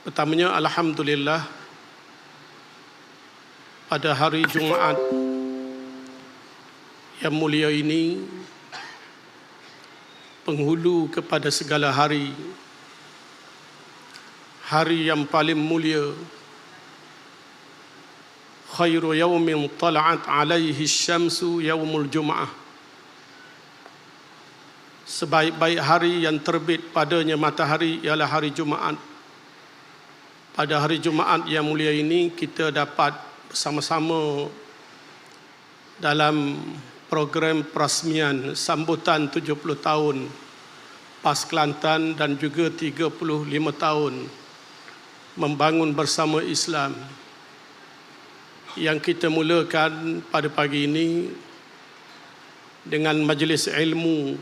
Pertamanya alhamdulillah pada hari Jumaat yang mulia ini penghulu kepada segala hari hari yang paling mulia khairu yaumin tala'at alaihi syamsu yaumul jum'ah sebaik-baik hari yang terbit padanya matahari ialah hari Jumaat pada hari Jumaat yang mulia ini kita dapat bersama-sama dalam program perasmian sambutan 70 tahun PAS Kelantan dan juga 35 tahun membangun bersama Islam. Yang kita mulakan pada pagi ini dengan majlis ilmu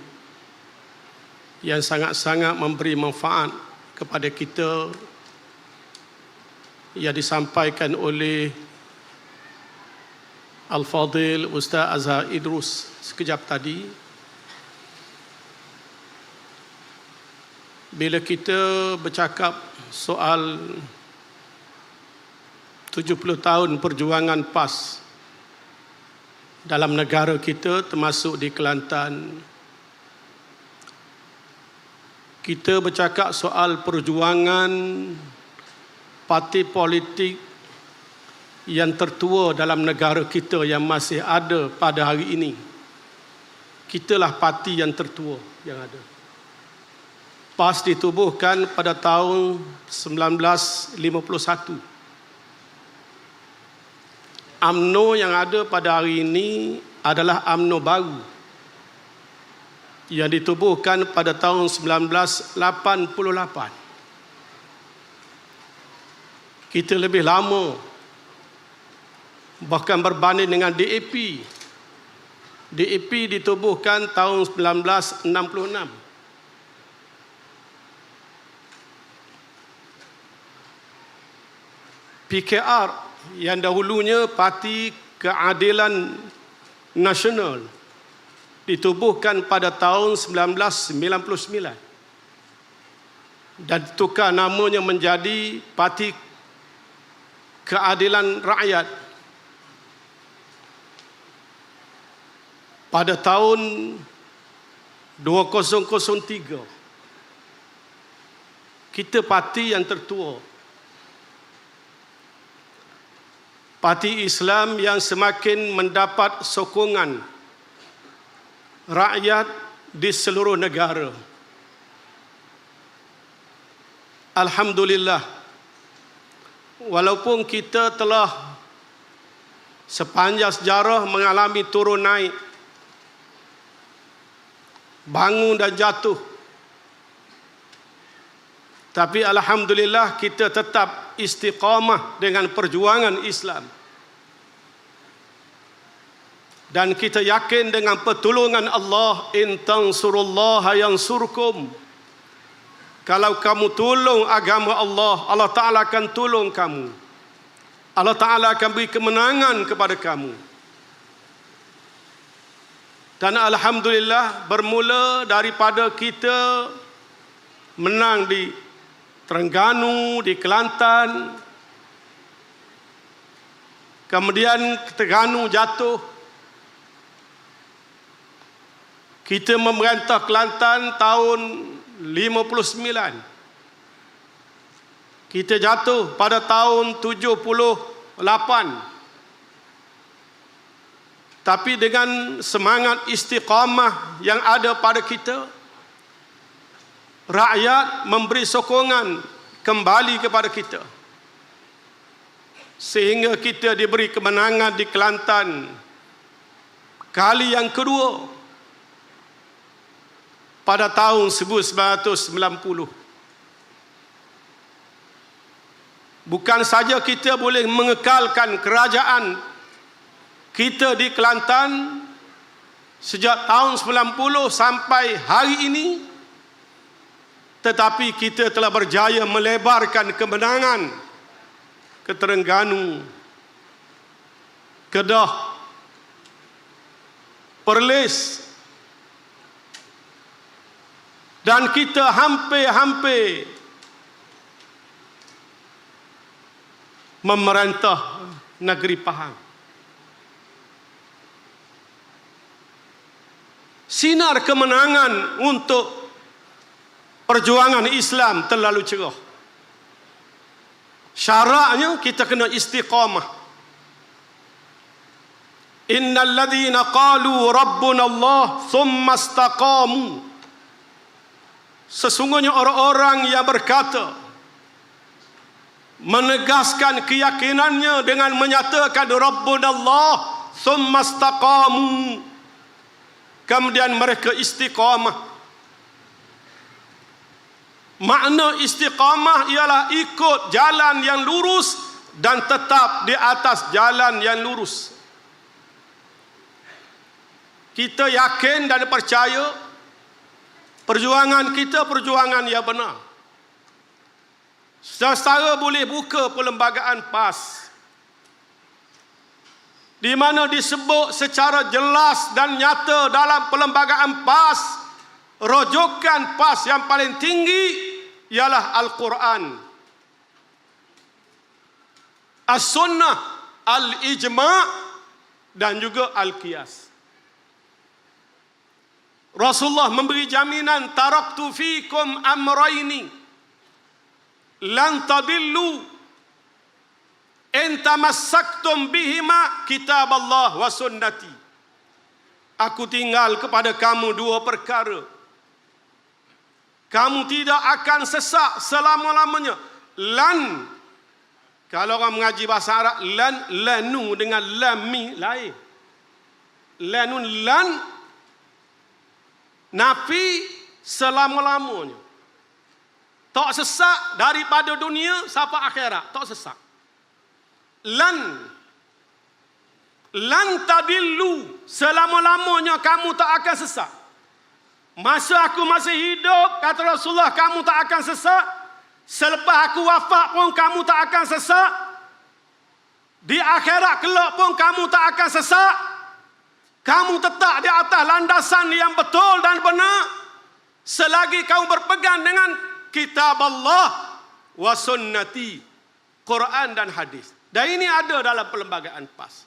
yang sangat-sangat memberi manfaat kepada kita yang disampaikan oleh Al-Fadil Ustaz Azhar Idrus sekejap tadi. Bila kita bercakap soal 70 tahun perjuangan PAS dalam negara kita termasuk di Kelantan kita bercakap soal perjuangan parti politik yang tertua dalam negara kita yang masih ada pada hari ini. Kitalah parti yang tertua yang ada. PAS ditubuhkan pada tahun 1951. AMNO yang ada pada hari ini adalah AMNO baru yang ditubuhkan pada tahun 1988. Kita lebih lama bahkan berbanding dengan DAP. DAP ditubuhkan tahun 1966. PKR yang dahulunya Parti Keadilan Nasional ditubuhkan pada tahun 1999 dan tukar namanya menjadi Parti Keadilan Rakyat. Pada tahun 2003 kita parti yang tertua. Parti Islam yang semakin mendapat sokongan rakyat di seluruh negara. Alhamdulillah walaupun kita telah sepanjang sejarah mengalami turun naik bangun dan jatuh. Tapi alhamdulillah kita tetap istiqamah dengan perjuangan Islam. Dan kita yakin dengan pertolongan Allah in tansurullaha yansurkum. Kalau kamu tolong agama Allah, Allah Taala akan tolong kamu. Allah Taala akan beri kemenangan kepada kamu. Dan Alhamdulillah bermula daripada kita menang di Terengganu, di Kelantan. Kemudian Terengganu jatuh. Kita memerintah Kelantan tahun 59. Kita jatuh pada tahun 78 tapi dengan semangat istiqamah yang ada pada kita rakyat memberi sokongan kembali kepada kita. Sehingga kita diberi kemenangan di Kelantan. Kali yang kedua pada tahun 1990 bukan saja kita boleh mengekalkan kerajaan kita di Kelantan sejak tahun 90 sampai hari ini tetapi kita telah berjaya melebarkan kemenangan ke Terengganu Kedah Perlis dan kita hampir-hampir memerintah negeri Pahang. Sinar kemenangan untuk perjuangan Islam terlalu cerah. Syaratnya kita kena istiqamah. Innal ladzina qalu rabbuna Allah thumma istaqamu. Sesungguhnya orang-orang yang berkata menegaskan keyakinannya dengan menyatakan rabbuna Allah thumma istaqamu. Kemudian mereka istiqamah Makna istiqamah ialah ikut jalan yang lurus dan tetap di atas jalan yang lurus. Kita yakin dan percaya perjuangan kita perjuangan yang benar. Secara boleh buka perlembagaan PAS di mana disebut secara jelas dan nyata dalam perlembagaan PAS Rojokan PAS yang paling tinggi ialah Al-Quran. As-Sunnah, Al-Ijma' dan juga Al-Qiyas. Rasulullah memberi jaminan taraktu fikum amraini lan tadillu in tamassaktum bihima kitab Allah wa sunnati. Aku tinggal kepada kamu dua perkara kamu tidak akan sesak selama-lamanya. Lan. Kalau orang mengaji bahasa Arab, lan, lanu dengan lami lain. Lanun lan. Nafi selama-lamanya. Tak sesak daripada dunia sampai akhirat. Tak sesak. Lan. Lan tadillu. Selama-lamanya kamu tak akan sesak. Masa aku masih hidup, kata Rasulullah, kamu tak akan sesak. Selepas aku wafat pun kamu tak akan sesak. Di akhirat kelak pun kamu tak akan sesak. Kamu tetap di atas landasan yang betul dan benar. Selagi kamu berpegang dengan kitab Allah wa sunnati. Quran dan hadis. Dan ini ada dalam perlembagaan PAS.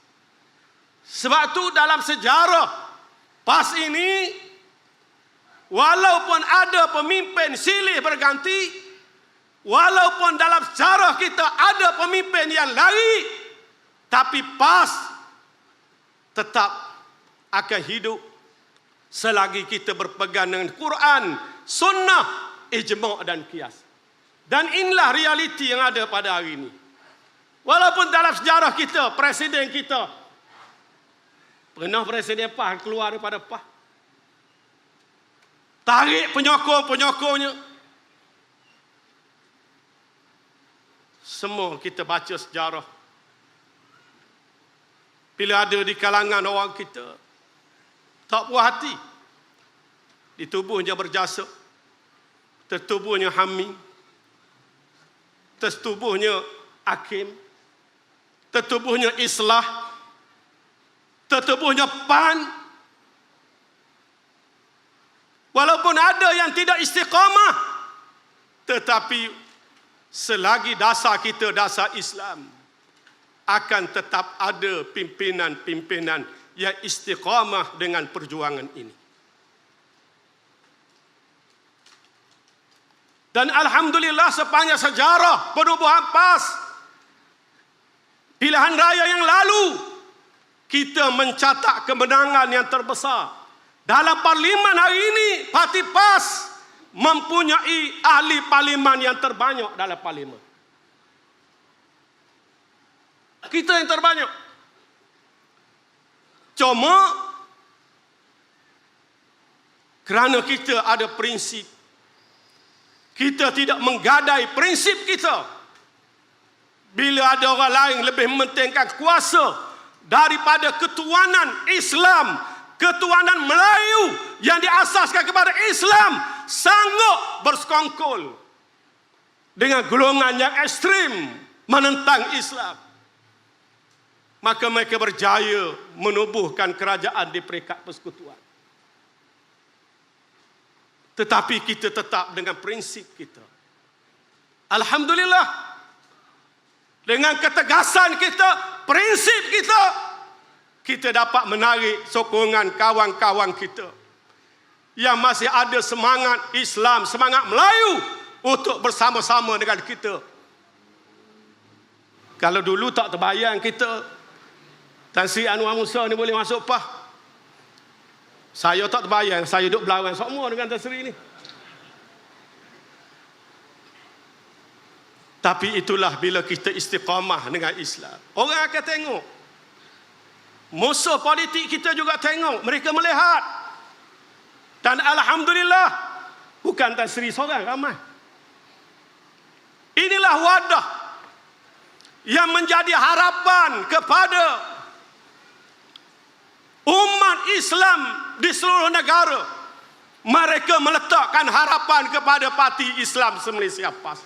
Sebab itu dalam sejarah PAS ini Walaupun ada pemimpin silih berganti, walaupun dalam sejarah kita ada pemimpin yang lari, tapi PAS tetap akan hidup selagi kita berpegang dengan Quran, sunnah, ijma' dan kias. Dan inilah realiti yang ada pada hari ini. Walaupun dalam sejarah kita, presiden kita, pernah presiden PAS keluar daripada PAS, Tarik penyokong-penyokongnya. Semua kita baca sejarah. Bila ada di kalangan orang kita. Tak puas hati. Di tubuhnya berjasa. Tertubuhnya hamil. Tertubuhnya hakim. Tertubuhnya islah. Tertubuhnya pan. Walaupun ada yang tidak istiqamah tetapi selagi dasar kita dasar Islam akan tetap ada pimpinan-pimpinan yang istiqamah dengan perjuangan ini. Dan alhamdulillah sepanjang sejarah perubahan PAS pilihan raya yang lalu kita mencatat kemenangan yang terbesar dalam parlimen hari ini, Parti PAS mempunyai ahli parlimen yang terbanyak dalam parlimen. Kita yang terbanyak. Cuma kerana kita ada prinsip. Kita tidak menggadai prinsip kita. Bila ada orang lain lebih mementingkan kuasa daripada ketuanan Islam ketuanan Melayu yang diasaskan kepada Islam sanggup bersekongkol dengan golongan yang ekstrim menentang Islam. Maka mereka berjaya menubuhkan kerajaan di peringkat persekutuan. Tetapi kita tetap dengan prinsip kita. Alhamdulillah. dengan ketegasan kita, prinsip kita, kita dapat menarik sokongan kawan-kawan kita yang masih ada semangat Islam, semangat Melayu untuk bersama-sama dengan kita. Kalau dulu tak terbayang kita Tan Sri Anwar Musa ni boleh masuk PAH. Saya tak terbayang, saya duduk berlawan semua dengan Tan Sri ni. Tapi itulah bila kita istiqamah dengan Islam. Orang akan tengok. Musuh politik kita juga tengok. Mereka melihat. Dan Alhamdulillah. Bukan Tan Sri seorang ramai. Inilah wadah. Yang menjadi harapan kepada umat Islam di seluruh negara. Mereka meletakkan harapan kepada parti Islam Malaysia PAS.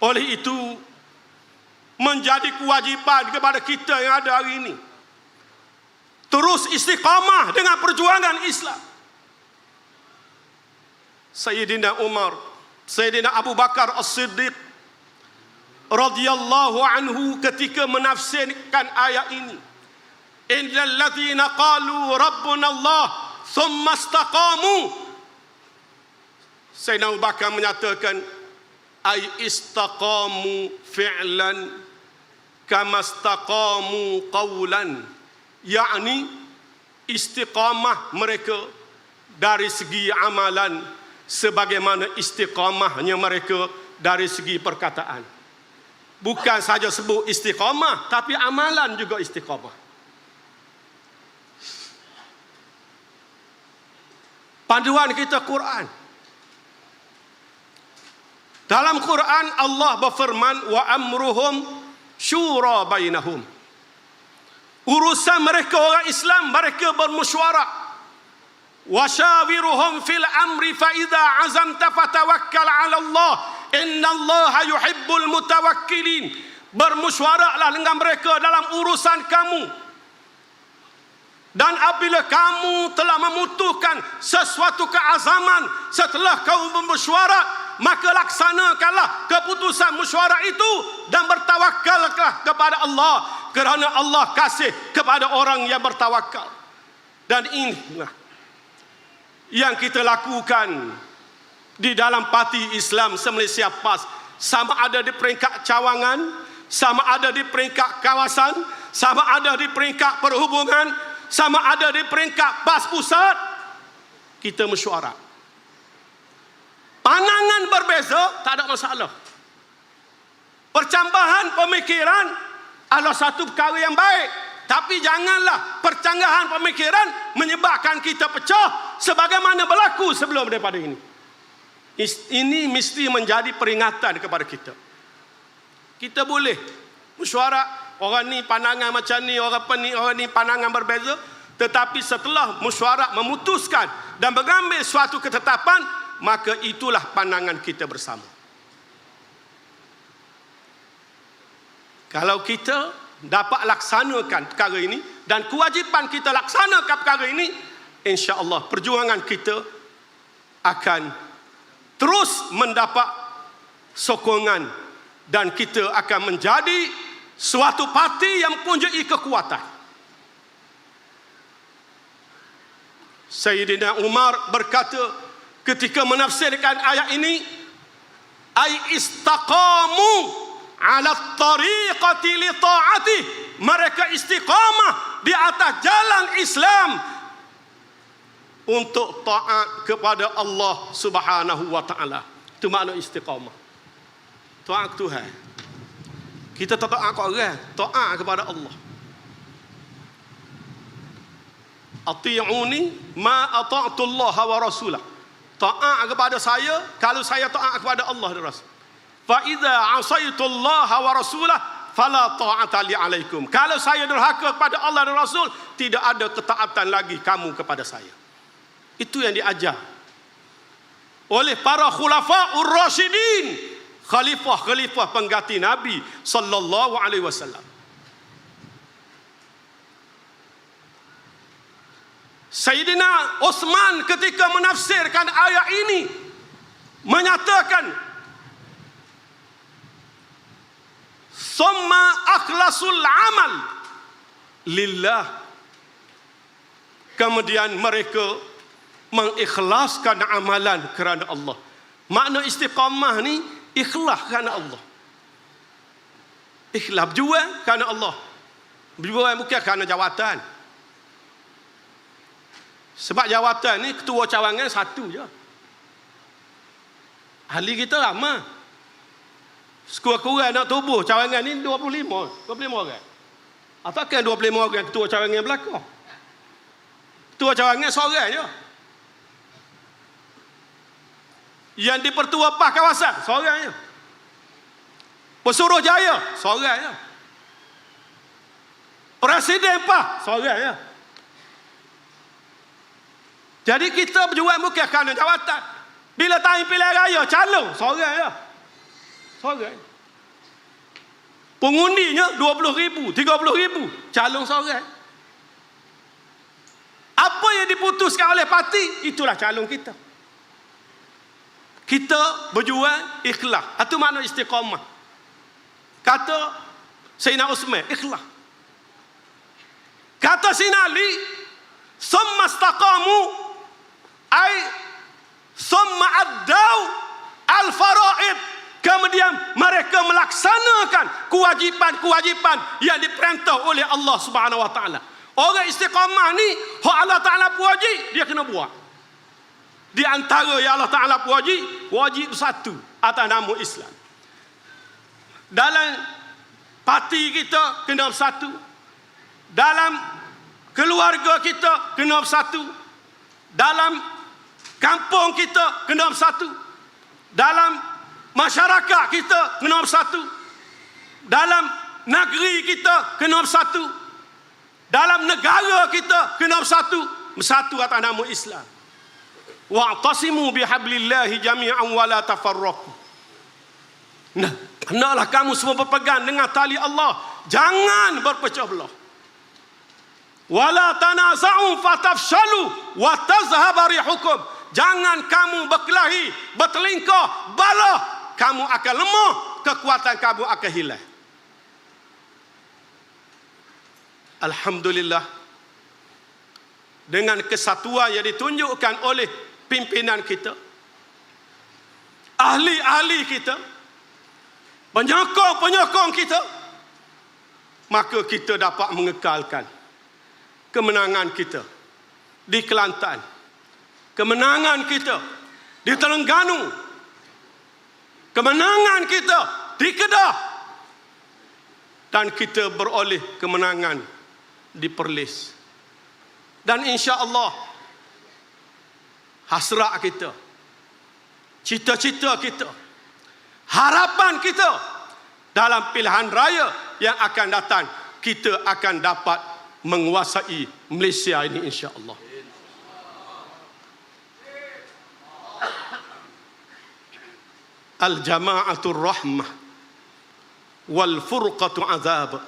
Oleh itu menjadi kewajipan kepada kita yang ada hari ini terus istiqamah dengan perjuangan Islam. Sayyidina Umar, Sayyidina Abu Bakar As-Siddiq radhiyallahu anhu ketika menafsirkan ayat ini. Innal ladzina qalu rabbuna Allah thumma istaqamu. Sayyidina Abu Bakar menyatakan ay istaqamu fi'lan kama istaqamu qawlan. Yakni istiqamah mereka dari segi amalan sebagaimana istiqamahnya mereka dari segi perkataan bukan saja sebut istiqamah tapi amalan juga istiqamah panduan kita Quran dalam Quran Allah berfirman wa amruhum syura bainahum. Urusan mereka orang Islam mereka bermusyawarah. Wa syawiruhum fil amri fa idza azamta fatawakkal 'ala Allah. Inna Allah yuhibbul mutawakkilin. Bermusyawarahlah dengan mereka dalam urusan kamu. Dan apabila kamu telah memutuskan sesuatu keazaman setelah kamu bermusyawarah maka laksanakanlah keputusan mesyuarat itu dan bertawakallah kepada Allah kerana Allah kasih kepada orang yang bertawakal dan inilah yang kita lakukan di dalam parti Islam se-Malaysia PAS sama ada di peringkat cawangan sama ada di peringkat kawasan sama ada di peringkat perhubungan sama ada di peringkat PAS pusat kita mesyuarat Pandangan berbeza tak ada masalah. Percambahan pemikiran adalah satu perkara yang baik. Tapi janganlah percanggahan pemikiran menyebabkan kita pecah sebagaimana berlaku sebelum daripada ini. Ini mesti menjadi peringatan kepada kita. Kita boleh mesyuarat orang ni pandangan macam ni, orang ni, orang ni pandangan berbeza. Tetapi setelah mesyuarat memutuskan dan mengambil suatu ketetapan, maka itulah pandangan kita bersama. Kalau kita dapat laksanakan perkara ini dan kewajipan kita laksanakan perkara ini, insya-Allah perjuangan kita akan terus mendapat sokongan dan kita akan menjadi suatu parti yang mempunyai kekuatan. Sayyidina Umar berkata, ketika menafsirkan ayat ini ay istaqamu ala tariqati li ta'ati mereka istiqamah di atas jalan Islam untuk taat kepada Allah Subhanahu wa taala itu makna istiqamah taat Tuhan kita tak taat kepada orang taat kepada Allah ati'uni ma ata'tu Allah wa rasulah taat kepada saya kalau saya taat kepada Allah dan Rasul. Fa idza asaitullah wa rasulah fala ta'ata li alaikum. Kalau saya derhaka kepada Allah dan Rasul, tidak ada ketaatan lagi kamu kepada saya. Itu yang diajar. Oleh para khulafa ur-rasyidin, khalifah-khalifah pengganti Nabi sallallahu alaihi wasallam. Sayyidina Osman ketika menafsirkan ayat ini menyatakan summa akhlasul amal lillah. Kemudian mereka mengikhlaskan amalan kerana Allah. Makna istiqamah ni ikhlas kerana Allah. Ikhlas berjuang kerana Allah. Berjuang bukan kerana jawatan. Sebab jawatan ni ketua cawangan satu je. Ahli kita lama. Sekurang-kurang nak tubuh cawangan ni 25 25 orang. Ataukah 25 orang ketua cawangan belakang? Ketua cawangan seorang je yang dipertua PAH kawasan seorang je Pesuruh Jaya seorang je Presiden PAH seorang je jadi kita berjuang bukan kerana jawatan. Bila time pilihan raya, calon. Seorang ya. Seorang. Pengundinya 20 ribu, 30 ribu. Calon seorang. Apa yang diputuskan oleh parti, itulah calon kita. Kita berjuang ikhlas. Itu makna istiqamah. Kata Sayyidina Usman, ikhlas. Kata Sayyidina Ali, Summa staqamu ay summa addau al faraid kemudian mereka melaksanakan kewajipan-kewajipan yang diperintah oleh Allah Subhanahu wa taala orang istiqamah ni Allah taala puji dia kena buat di antara yang Allah taala puji wajib satu atas nama Islam dalam parti kita kena bersatu dalam keluarga kita kena bersatu dalam Kampung kita kena bersatu. Dalam masyarakat kita kena bersatu. Dalam negeri kita kena bersatu. Dalam negara kita kena bersatu. Bersatu atas nama Islam. Wa'tasimu bihablillahi jami'an wa la tafarraqu. Nah, hendaklah kamu semua berpegang dengan tali Allah. Jangan berpecah belah. Wala tanaza'u fatafshalu wa tazhaba rihukum. Jangan kamu berkelahi, bertelingkah, balah. Kamu akan lemah, kekuatan kamu akan hilang. Alhamdulillah. Dengan kesatuan yang ditunjukkan oleh pimpinan kita. Ahli-ahli kita. Penyokong-penyokong kita. Maka kita dapat mengekalkan kemenangan kita di Kelantan kemenangan kita di Terengganu, kemenangan kita di Kedah, dan kita beroleh kemenangan di Perlis. Dan insya Allah, hasrat kita, cita-cita kita, harapan kita dalam pilihan raya yang akan datang, kita akan dapat menguasai Malaysia ini insya Allah. al jama'atul rahmah wal furqatu azab.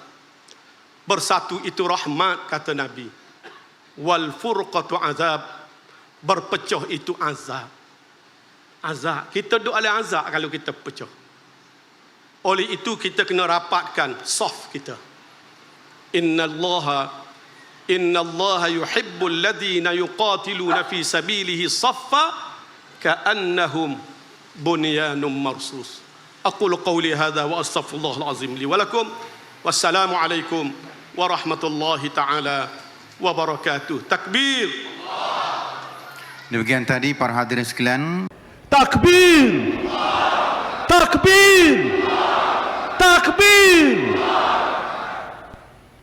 Bersatu itu rahmat kata nabi. Wal furqatu azab berpecah itu azab azab kita doa oleh azab kalau kita pecah oleh itu kita kena rapatkan soft kita innallaha innallaha yuhibbul ladina yuqatiluna fi sabilihi saffa ka'annahum بنيان مرصوص أقول قولي هذا وأستغفر الله العظيم لي ولكم والسلام عليكم ورحمة الله تعالى وبركاته تكبير Demikian tadi para hadirin sekalian Takbir! Takbir! Takbir!